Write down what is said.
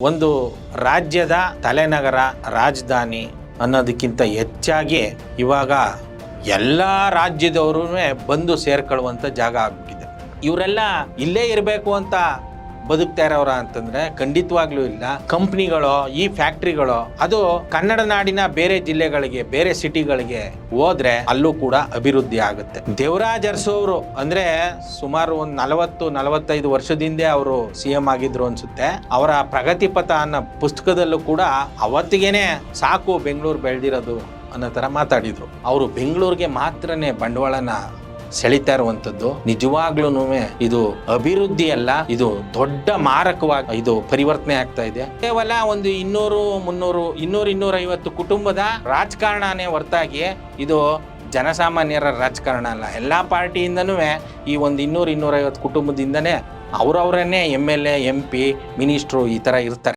ಒಂದು ರಾಜ್ಯದ ತಲೆನಗರ ರಾಜಧಾನಿ ಅನ್ನೋದಕ್ಕಿಂತ ಹೆಚ್ಚಾಗಿ ಇವಾಗ ಎಲ್ಲ ರಾಜ್ಯದವರೂ ಬಂದು ಸೇರ್ಕೊಳ್ಳುವಂಥ ಜಾಗ ಆಗ್ಬಿಟ್ಟಿದೆ. ಇವರೆಲ್ಲ ಇಲ್ಲೇ ಇರಬೇಕು ಅಂತ ಬದುಕ್ತಾ ಇರೋರ ಅಂತಂದ್ರೆ ಖಂಡಿತವಾಗ್ಲೂ ಇಲ್ಲ. ಕಂಪ್ನಿಗಳು, ಈ ಫ್ಯಾಕ್ಟ್ರಿಗಳು, ಅದು ಕನ್ನಡ ನಾಡಿನ ಬೇರೆ ಜಿಲ್ಲೆಗಳಿಗೆ, ಬೇರೆ ಸಿಟಿಗಳಿಗೆ ಹೋದ್ರೆ ಅಲ್ಲೂ ಕೂಡ ಅಭಿವೃದ್ಧಿ ಆಗುತ್ತೆ. ದೇವರಾಜ್ ಅರಸೋರು ಅಂದ್ರೆ ಸುಮಾರು ಒಂದು ನಲವತ್ತು, ನಲವತ್ತೈದು ವರ್ಷದಿಂದ ಅವರು ಸಿ ಎಂ ಆಗಿದ್ರು ಅನ್ಸುತ್ತೆ. ಅವರ ಪ್ರಗತಿ ಪಥ ಅನ್ನೋ ಪುಸ್ತಕದಲ್ಲೂ ಕೂಡ ಅವತ್ತಿಗೇನೆ ಸಾಕು ಬೆಂಗಳೂರು ಬೆಳೆದಿರೋದು ಅನ್ನೋ ಥರ ಮಾತಾಡಿದ್ರು. ಅವರು ಬೆಂಗಳೂರಿಗೆ ಮಾತ್ರನೇ ಬಂಡವಾಳನ ಸೆಳಿತಾ ಇರುವಂತದ್ದು ನಿಜವಾಗ್ಲೂ ಇದು ಅಭಿವೃದ್ಧಿ ಅಲ್ಲ ಇದು ದೊಡ್ಡ ಮಾರಕವಾಗಿ ಇದು ಪರಿವರ್ತನೆ ಆಗ್ತಾ ಇದೆ. ಕೇವಲ ಒಂದು ಇನ್ನೂರು, ಮುನ್ನೂರು, ಇನ್ನೂರು ಇನ್ನೂರ ಐವತ್ತು ಕುಟುಂಬದ ರಾಜಕಾರಣನೇ ಹೊರತಾಗಿ ಇದು ಜನಸಾಮಾನ್ಯರ ರಾಜಕಾರಣ ಅಲ್ಲ. ಎಲ್ಲ ಪಾರ್ಟಿಯಿಂದನೂ ಈ ಒಂದು ಇನ್ನೂರು ಇನ್ನೂರೈವತ್ತು ಕುಟುಂಬದಿಂದನೇ ಅವರವರನ್ನೇ M L A, M P, minister ಈ ಥರ ಇರ್ತಾರೆ.